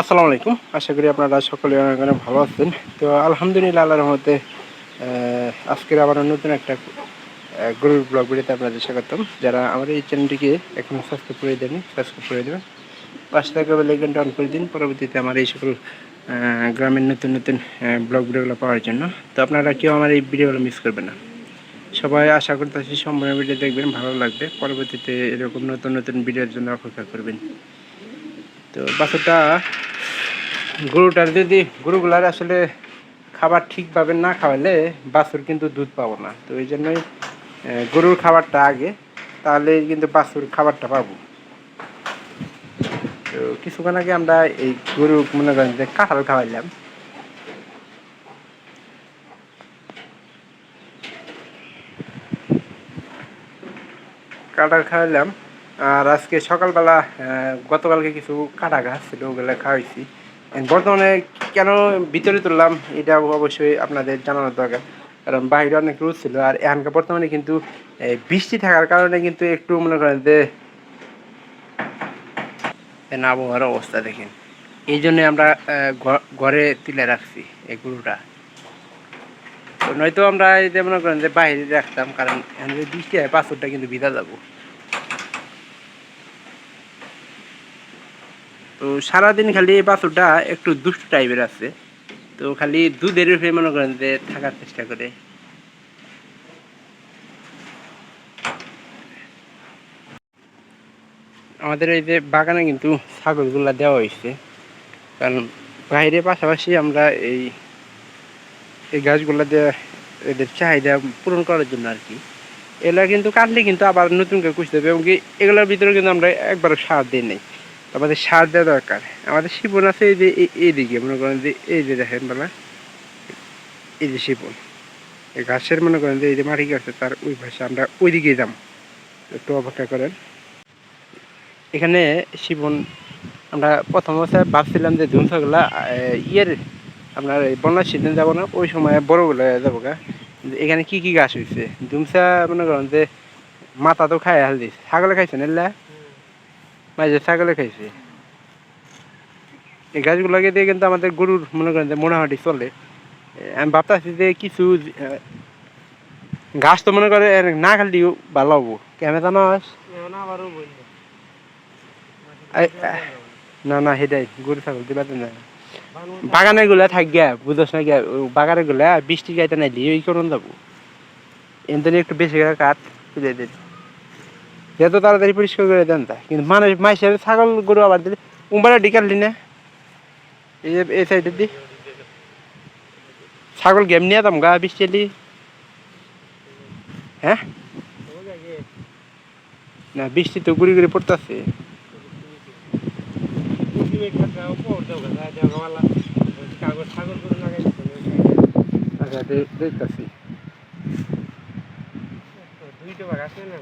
আসসালামু আলাইকুম। আশা করি আপনারা সকলে অনেক ভালো আছেন। তো আলহামদুলিল্লাহ, আল্লাহর মধ্যে আজকের আবার নতুন একটা গরুর ব্লগ ভিডিওতে আপনাদের স্বাগতম। যারা আমাদের এই চ্যানেলটিকে এখনও সাবস্ক্রাইব করে দেননি সাবস্ক্রাইব করে দেবেন। পাশে থাকা বেলাইকনটা অন করে দিন। পরবর্তীতে আমার এই সকল গ্রামের নতুন নতুন ব্লগ ভিডিওগুলো পাওয়ার জন্য। তো আপনারা কেউ আমার এই ভিডিওগুলো মিস করবেন না। সবাই আশা করতেছি সম্পূর্ণ ভিডিও দেখবেন, ভালো লাগবে। পরবর্তীতে এরকম নতুন নতুন ভিডিওর জন্য অপেক্ষা করবেন। তো বাছুরটা গরুটার যদি গরুগুলার আসলে খাবার ঠিকভাবে না খাওয়ালে বাছুর কিন্তু দুধ পাবো না। তো এই জন্যই গরুর খাবারটা আগে, তাহলে কিন্তু বাছুর খাবারটা পাবো। তো কিছুক্ষণ আগে আমরা এই গরু মনে করেন যে কাঁঠাল খাওয়াইলাম। কাঁঠাল খাওয়াইলাম। আর আজকে সকালবেলা গতকালকে কিছু কাটা গাছ ছিল, ওগুলো খাওয়াইছি। বর্তমানে কেন ভিতরে তুললাম, এটা অবশ্যই আপনাদের জানানোর দরকার। কারণ বাইরে অনেক রোদ ছিল, আর এখানকার বর্তমানে কিন্তু বৃষ্টি থাকার কারণে কিন্তু একটু মনে করেন যে আবহাওয়ার অবস্থা দেখেন। এই জন্য আমরা ঘরে তুলে রাখছি এই গরুটা। নয়তো আমরা এই যে মনে করেন যে বাইরে রাখতাম, কারণ এখানে বৃষ্টি হয়, পাথরটা কিন্তু ভিজা যাব। তো সারাদিন খালি এই বাছুরটা একটু দুষ্ট টাইপের আছে। তো খালি দুধের উপরে মনে করেন যে থাকার চেষ্টা করে। আমাদের এই যে বাগানে কিন্তু ছাগলগুলা দেওয়া হয়েছে। কারণ বাইরে পাশাপাশি আমরা এই এই গাছগুলা দিয়ে এদের চাহিদা পূরণ করার জন্য আর কি। এগুলা কিন্তু কাটলে কিন্তু আবার নতুন করে কুচতে হবে এবং কি এগুলোর ভিতরে কিন্তু আমরা একবারও সার দিই নাই। আমাদের সার দেওয়া দরকার। আমাদের শিপন আছে এই যে এই- এইদিকে, মনে করেন যে এই যে দেখেন বেলা, এই যে শিপন। এই ঘাসের মনে করেন যে এই যে মাটি গাছে, তার ওই পাশে আমরা ওইদিকে যাম একটু অপেক্ষা করেন। এখানে শিবন আমরা প্রথম অবস্থায় ভাবছিলাম যে ধুমসাগুলা ইয়ের আপনার বন্যার সিজন যাব না, ওই সময় বড়গুলো যাব গা। এখানে কি কি গাছ হয়েছে ধুমসা মনে করেন যে মাথা তো খায় হালদি ছাগলে খাইছে না মাঝে ছাগলে খাইছে। এই গাছগুলোকে দিয়ে কিন্তু আমাদের গরুর মনে করেন যে মোটামুটি চলে। আমি ভাবতেছি যে কিছু ঘাস তো মনে করে না খালিও ভালো হব। কেমন এই, না না সেটাই গরু ছাগল দিবা তো না বাগানেরগুলা থাক গিয়া বুঝোস না গিয়া ও বাগানেরগুলা বৃষ্টি গাইতে নাই দিয়ে ওই করুন যাব এমনি একটু বেশি করে কাঠ বুঝে দিন যত তাড়াতাড়ি পরিষ্কার করে দেন তা। কিন্তু মানুষ মাইসের ছাগল গরু আবার দিলে উম্বারা ডিকাললি না? এই যে এই সাইডে দি। ছাগল গেম নিয়ে দাম গা বৃষ্টি এলি। হ্যাঁ? না বৃষ্টি তো গুড়ি গুড়ি পড়তেছে। আচ্ছা দেখতাছি।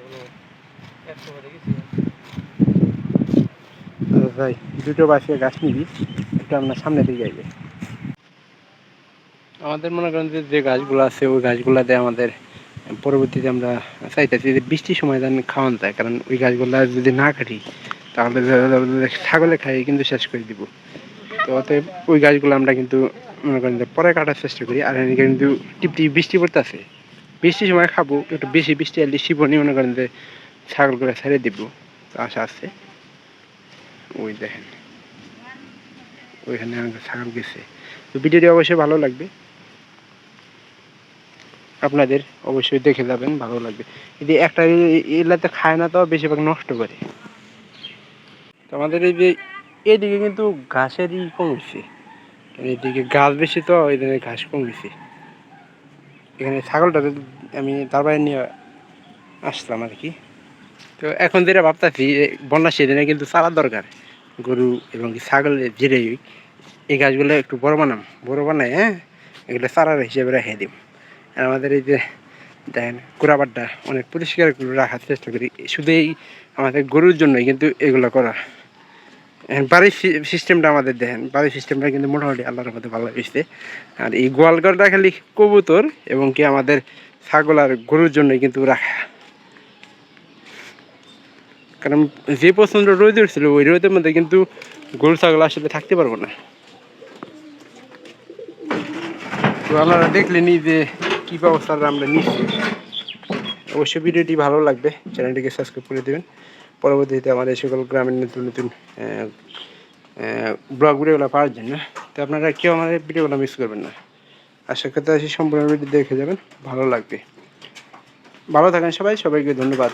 আচ্ছা, ভাই, দুটো বাসে গাছ নিবি, একটু আপনার সামনে যাইবে আমাদের মনে করেন যে গাছগুলো আছে, ওই আমাদের পরবর্তীতে আমরা চাইতেছি যে, বৃষ্টির সময় যেন খাওয়ান যায়। কারণ ওই গাছগুলা যদি না কাটি, তাহলে ছাগলে খাই, কিন্তু শেষ করে দিব। তো অতএব ওই গাছগুলো আমরা কিন্তু মনে করেন যে, পরে কাটার চেষ্টা করি। আর এদিকে কিন্তু টিপ টিপ বৃষ্টি পড়তেছে। বৃষ্টির সময় খাব, একটু বেশি বৃষ্টি এলে শিবনি মনে করেন যে ছাগলগুলো ছেড়ে দিব, আশা আছে। ওই দেখেন। ওইখানে ছাগল গেছে। তো ভিডিওটি অবশ্যই ভালো লাগবে। আপনাদের অবশ্যই দেখে যাবেন, ভালো লাগবে। যদি একটা এলাতে খায় না তো বেশিরভাগ নষ্ট করে। তো আমাদের এই যে, এদিকে কিন্তু ঘাসেরই কমেছে। এদিকে গাছ বেশি তো জন্য ঘাস কমেছে। এখানে ছাগলটা আমি তারপরে নিয়ে আসলাম আর কি। তো এখন যেটা ভাবতেছি বন্যার সিজনে কিন্তু চালার দরকার। গরু এবং ছাগল হোক, এই গাছগুলো একটু বড় বানাম বড় বানাই হ্যাঁ? এগুলো চারার হিসেবে রেখে দিম। আর আমাদের এই যে দেখেন কুড়াবারটা অনেক পরিষ্কার করে রাখার চেষ্টা করি। শুধু এই আমাদের গরুর জন্যই কিন্তু এগুলো করা বাড়ির সিস্টেমটা আমাদের দেখেন বাড়ির সিস্টেমটা কিন্তু মোটামুটি আল্লাহর মধ্যে ভালো হয়েছে। আর এই গোয়ালঘরটা খালি কবুতর এবং কি আমাদের ছাগল আর গরুর জন্যই কিন্তু রাখা। কারণ যে প্রচণ্ড রোদ উঠছিল, ওই রোদের মধ্যে কিন্তু গরু ছাগল আসলে থাকতে পারব না। তো আপনারা দেখলেনি যে কী ব্যবস্থা আমরা নিচ্ছি। অবশ্যই ভিডিওটি ভালো লাগবে, চ্যানেলটিকে সাবস্ক্রাইব করে দেবেন। পরবর্তীতে আমাদের সকল গ্রামের নতুন নতুন ব্লগ ভিডিওগুলো পাওয়ার জন্য। তো আপনারা কেউ আমাদের ভিডিওগুলো মিস করবেন না। আশা করতে আছি সম্পূর্ণ ভিডিও দেখে যাবেন, ভালো লাগবে। ভালো থাকেন সবাই, সবাইকে ধন্যবাদ।